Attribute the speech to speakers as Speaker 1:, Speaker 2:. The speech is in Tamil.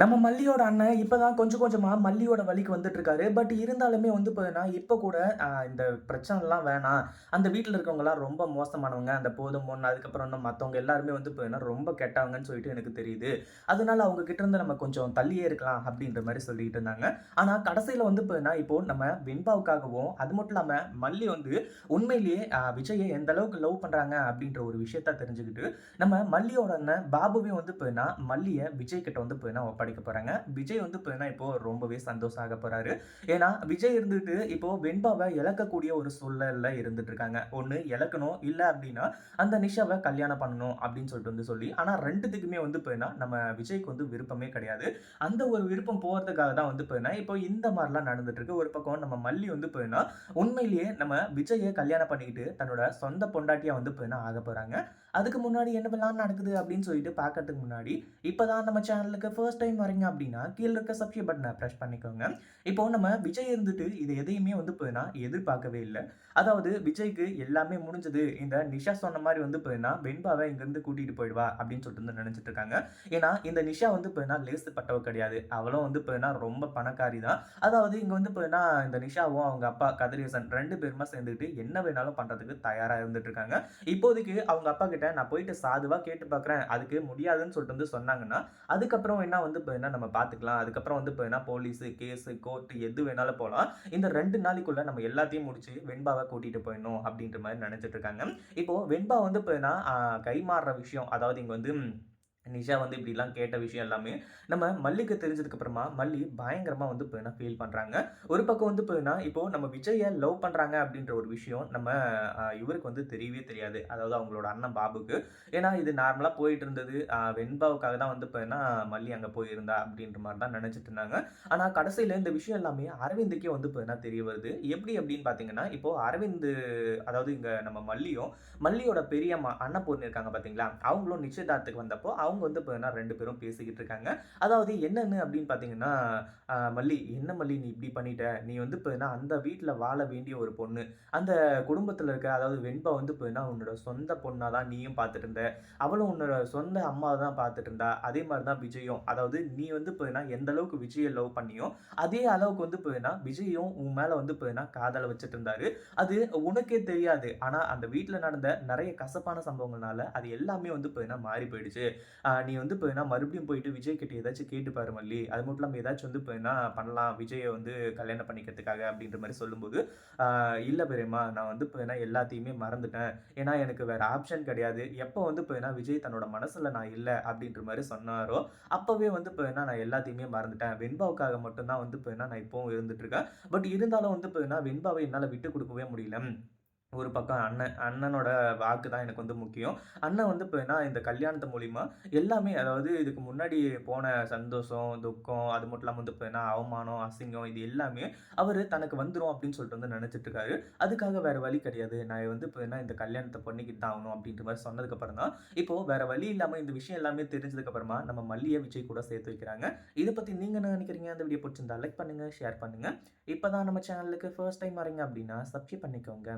Speaker 1: நம்ம மல்லியோட அண்ணன் இப்பதான் கொஞ்சம் கொஞ்சமாக மல்லியோட வழிக்கு வந்துட்டு இருக்காரு. பட் இருந்தாலுமே வந்து பார்த்தீங்கன்னா, இப்போ கூட இந்த பிரச்சனைலாம் வேணாம். அந்த வீட்டில் இருக்கவங்களாம் ரொம்ப மோசமானவங்க. அந்த போதும் பொண்ணு அதுக்கப்புறம் இன்னும் மற்றவங்க எல்லாருமே வந்து பார்த்தீங்கன்னா, ரொம்ப கெட்டவங்கன்னு சொல்லிட்டு எனக்கு தெரியுது. அதனால அவங்க கிட்ட இருந்து நம்ம கொஞ்சம் தள்ளியே இருக்கலாம் அப்படின்ற மாதிரி சொல்லிட்டு இருந்தாங்க. ஆனால் கடைசியில் வந்து பார்த்தீங்கன்னா, இப்போ நம்ம வெண்பாவுக்காகவும், அது மட்டும் இல்லாமல் மல்லி வந்து உண்மையிலேயே விஜயை எந்த அளவுக்கு லவ் பண்ணுறாங்க அப்படின்ற ஒரு விஷயத்த தெரிஞ்சுக்கிட்டு, நம்ம மல்லியோட அண்ணன் பாபுவே வந்து பார்த்தீங்கன்னா, மல்லியை விஜய் கிட்ட வந்து பார்த்தீங்கன்னா படிக்க போகிறாங்க விஜய் வந்து பார்த்தீங்கன்னா, இப்போ ரொம்பவே சந்தோஷம் ஆக போகிறாரு ஏன்னா, விஜய் இருந்துட்டு இப்போ வெண்பாவை இழக்கக்கூடிய ஒரு சூழல்ல இருந்துட்டு இருக்காங்க. ஒன்று இழக்கணும், இல்லை அப்படின்னா அந்த நிஷாவை கல்யாணம் பண்ணணும் அப்படின்னு சொல்லிட்டு வந்து சொல்லி, ஆனால் ரெண்டுத்துக்குமே வந்து பார்த்தீங்கன்னா, நம்ம விஜய்க்கு வந்து விருப்பமே கிடையாது. அந்த ஒரு விருப்பம் போகிறதுக்காக தான் வந்து பார்த்தீங்கன்னா, இப்போ இந்த மாதிரிலாம் நடந்துட்டு இருக்கு. ஒரு பக்கம் நம்ம மல்லி வந்து பார்த்தீங்கன்னா, உண்மையிலேயே நம்ம விஜயை கல்யாணம் பண்ணிக்கிட்டு தன்னோட சொந்த பொண்டாட்டியா வந்து பார்த்தீங்கன்னா ஆகப் போறாங்க. அதுக்கு முன்னாடி என்னவெல்லாம் நடக்குது அப்படின்னு சொல்லிட்டு பார்க்கறதுக்கு முன்னாடி, இப்பதான் நம்ம சேனலுக்கு ஃபர்ஸ்ட் டைம் வரீங்க அப்படின்னா, கீழே இருக்க சப்ஸ்கிரைப் பட்டனை ப்ரெஸ் பண்ணிக்கோங்க. இப்போ நம்ம விஜய் இருந்துட்டு இது எதையுமே வந்து பார்த்தீங்கன்னா, எதிர்பார்க்கவே இல்லை அதாவது விஜய்க்கு எல்லாமே முடிஞ்சது. இந்த நிஷா சொன்ன மாதிரி வந்து பார்த்தீங்கன்னா, வெண்பாவை இங்கேருந்து கூட்டிகிட்டு போயிடுவா அப்படின்னு சொல்லிட்டு வந்து நினச்சிட்டு இருக்காங்க. ஏன்னா, இந்த நிஷா வந்து பார்த்தீங்கன்னா, லேசுப்பட்டவ கிடையாது. அவளும் வந்து பார்த்தீங்கன்னா, ரொம்ப பணக்காரி தான். அதாவது இங்கே வந்து பார்த்தீங்கன்னா, இந்த நிஷாவும் அவங்க அப்பா கதிரேசன் ரெண்டு பேருமா சேர்ந்துக்கிட்டு என்ன வேணாலும் பண்ணுறதுக்கு தயாராக இருந்துட்டு இருக்காங்க. இப்போதைக்கு அவங்க அப்பா கிட்ட நான் போயிட்டு சாதுவாக கேட்டு பார்க்குறேன். அதுக்கு முடியாதுன்னு சொல்லிட்டு வந்து சொன்னாங்கன்னா, அதுக்கப்புறம் என்ன வந்து இப்போ என்ன நம்ம பார்த்துக்கலாம். அதுக்கப்புறம் வந்து இப்போ என்ன போலீஸு, கேஸு, கோர்ட்டு எது வேணாலும் போலாம். இந்த ரெண்டு நாளைக்குள்ள நம்ம எல்லாத்தையும் முடிச்சு வெண்பாவை கூட்டிட்டு போயிடணும் அப்படின்ற மாதிரி நினச்சிட்டு இருக்காங்க. இப்போ வெண்பா வந்து இப்போ என்ன கை மாறுற விஷயம் அதாவது இங்கே வந்து நிஷா வந்து இப்படிலாம் கேட்ட விஷயம் எல்லாமே நம்ம மல்லிக்கு தெரிஞ்சதுக்கப்புறமா மல்லி பயங்கரமாக வந்து பார்த்தீங்கன்னா ஃபீல் பண்ணுறாங்க ஒரு பக்கம் வந்து பார்த்தீங்கன்னா, இப்போது நம்ம விஜயை லவ் பண்ணுறாங்க அப்படின்ற ஒரு விஷயம் நம்ம இவருக்கு வந்து தெரியவே தெரியாது. அதாவது அவங்களோட அண்ணன் பாபுக்கு. ஏன்னா இது நார்மலாக போயிட்டு இருந்தது. வெண்பாவுக்காக தான் வந்து பார்த்தீங்கன்னா, மல்லி அங்கே போயிருந்தா அப்படின்ற மாதிரி தான் நினச்சிட்டு இருந்தாங்க. ஆனால் கடைசியில் இந்த விஷயம் எல்லாமே அரவிந்துக்கே வந்து பார்த்தீங்கன்னா தெரிய வருது. எப்படி அப்படின்னு பார்த்தீங்கன்னா, இப்போ அரவிந்து அதாவது இங்கே நம்ம மல்லியும், மல்லியோட பெரிய அண்ணன் பொண்ணு இருக்காங்க பார்த்தீங்களா? அவங்களும் நிச்சயதார்த்தத்துக்கு வந்தப்போ அவங்க வந்து பார்த்தீங்கன்னா ரெண்டு பேரும் பேசிக்கிட்டு இருக்காங்க. அதாவது என்னென்னு அப்படின்னு பார்த்தீங்கன்னா, மல்லி "என்ன மல்லி நீ இப்படி பண்ணிட்ட? நீ வந்து பார்த்தீங்கன்னா, அந்த வீட்டில் வாழ வேண்டிய ஒரு பொண்ணு. அந்த குடும்பத்தில் இருக்க அதாவது வெண்பா வந்து பார்த்தீங்கன்னா, உன்னோட சொந்த பொண்ணாக தான் நீயும் பார்த்துட்டு இருந்த. அவளும் உன்னோட சொந்த அம்மாவை தான் பார்த்துட்டு இருந்தா. அதே மாதிரி தான் விஜயும். அதாவது நீ வந்து பார்த்தீங்கன்னா, எந்த அளவுக்கு விஜயை லவ் பண்ணியோ, அதே அளவுக்கு வந்து பார்த்தீங்கன்னா, விஜயும் உன் மேலே வந்து பார்த்தீங்கன்னா, காதலை வச்சுட்டு இருந்தாரு. அது உனக்கே தெரியாது. ஆனால் அந்த வீட்டில் நடந்த நிறைய கசப்பான சம்பவங்கள்னால அது எல்லாமே வந்து பார்த்தீங்கன்னா மாறி போயிடுச்சு. நீ வந்து இப்போ பார்த்தீங்கன்னா, மறுபடியும் போயிட்டு விஜய் கிட்ட ஏதாச்சும் கேட்டு பாரு மல்லி. அது மட்டும் இல்லாமல் ஏதாச்சும் வந்து இப்போ பார்த்தீங்கன்னா பண்ணலாம். விஜயை வந்து கல்யாணம் பண்ணிக்கிறதுக்காக அப்படின்ற மாதிரி சொல்லும்போது, இல்லை பெரியம்மா, நான் வந்து இப்போ வேணால் எல்லாத்தையுமே மறந்துட்டேன். ஏன்னா எனக்கு வேற ஆப்ஷன் கிடையாது. எப்போ வந்து இப்போ வேணால் விஜய் தன்னோட மனசில் நான் இல்லை அப்படின்ற மாதிரி சொன்னாரோ, அப்போவே வந்து இப்போ பார்த்தீங்கன்னா நான் எல்லாத்தையுமே மறந்துட்டேன். வெண்பாவுக்காக மட்டும்தான் வந்து இப்போ வேணால் நான் இப்போவும் இருந்துட்டு இருக்கேன். பட் இருந்தாலும் வந்து இப்போ பார்த்தீங்கன்னா, வெண்பாவை என்னால் விட்டு கொடுக்கவே முடியல." ஒரு பக்கம் அண்ணன் அண்ணனோட வாக்கு தான் எனக்கு வந்து முக்கியம். அண்ணன் வந்து இப்போ என்ன இந்த கல்யாணத்து மூலிமா எல்லாமே அதாவது இதுக்கு முன்னாடி போன சந்தோஷம், துக்கம் அது மட்டும் இல்லாமல் வந்து இப்போ என்ன அவமானம், அசிங்கம் இது எல்லாமே அவர் தனக்கு வந்துடும் அப்படின்னு சொல்லிட்டு வந்து நினச்சிட்டு இருக்காரு. அதுக்காக வேறு வழி கிடையாது. நான் வந்து இப்போ என்ன இந்த கல்யாணத்தை பண்ணிக்கிட்டு தான் ஆகணும் அப்படின்ற மாதிரி சொன்னதுக்கப்புறம் தான், இப்போது வேறு வழி இல்லாமல் இந்த விஷயம் எல்லாமே தெரிஞ்சதுக்கப்புறமா நம்ம மல்லியை விஜய் கூட சேர்த்து வைக்கிறாங்க. இதை பற்றி நீங்கள் என்ன நினைக்கிறீங்க? அந்த வீடியோ பிடிச்சிருந்தா லைக் பண்ணுங்கள் ஷேர் பண்ணுங்கள் இப்போ தான் நம்ம சேனலுக்கு ஃபர்ஸ்ட் டைம் வரீங்க அப்படின்னா சப்ஸ்கிரைப் பண்ணிக்கோங்க.